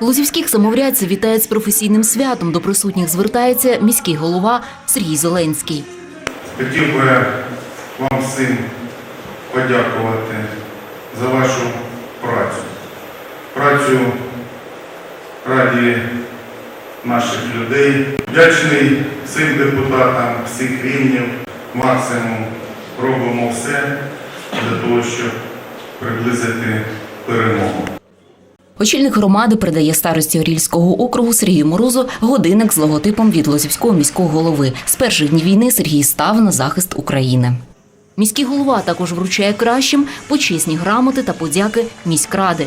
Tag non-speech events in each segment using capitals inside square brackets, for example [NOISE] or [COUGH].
Лузівських самоврядців вітають з професійним святом. До присутніх звертається міський голова Сергій Зеленський. Хотів би вам всім подякувати за вашу працю. Працю раді наших людей. Вдячний всім депутатам всіх рівнів. Максимум робимо все для того, щоб приблизити перемогу. Очільник громади передає старості Орільського округу Сергію Морозу годинник з логотипом від Лозівського міського голови. З перших днів війни Сергій став на захист України. Міський голова також вручає кращим почесні грамоти та подяки міськради.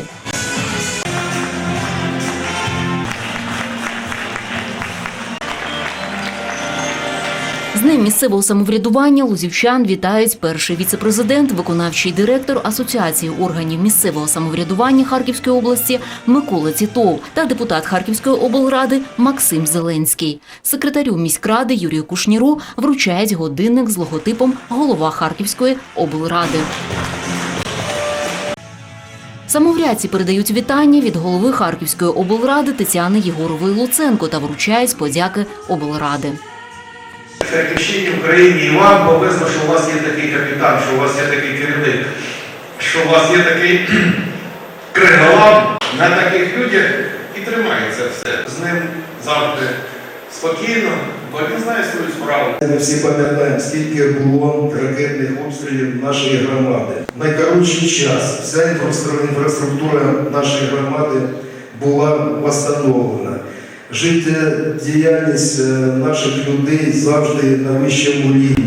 З ним місцевого самоврядування лузівчан вітають перший віцепрезидент, виконавчий директор Асоціації органів місцевого самоврядування Харківської області Микола Тітов та депутат Харківської облради Максим Зеленський. Секретарю міськради Юрію Кушніру вручають годинник з логотипом голова Харківської облради. Самоврядці передають вітання від голови Харківської облради Тетяни Єгорової Луценко та вручають подяки облради. Харківщині в країні і вам повезло, що у вас є такий капітан, що у вас є такий керівник, що у вас є такий [CLEARS THROAT] криголам. На таких людях і тримається все. З ним завжди спокійно, бо він знає свою справу. Ми всі пам'ятаємо, скільки було ракетних обстрілів нашої громади. Найкоротший час вся інфраструктура нашої громади була встановлена. Життєдіяльність е, наших людей завжди на вищому рівні.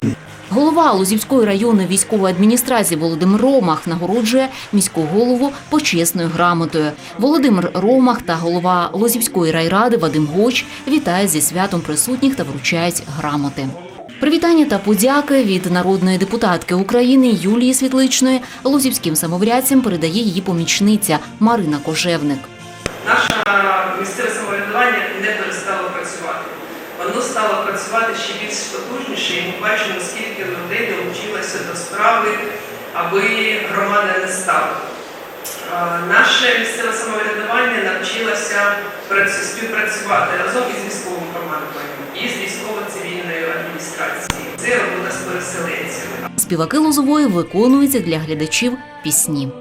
Голова Лузівської районної військової адміністрації Володимир Ромах нагороджує міського голову почесною грамотою. Володимир Ромах та голова Лозівської райради Вадим Гоч вітають зі святом присутніх та вручають грамоти. Привітання та подяки від народної депутатки України Юлії Світличної лозівським самоврядцям передає її помічниця Марина Кожевник. наше місцеве самоврядування не перестало працювати. Воно стало працювати ще більш потужніше, і ми бачимо, скільки людей долучилося до справи, аби громада не стала. Наше місцеве самоврядування навчилося співпрацювати разом із військовим командуванням і з військово-цивільною адміністрацією. Це робота з переселенцями. Співаки Лозової виконують для глядачів пісні.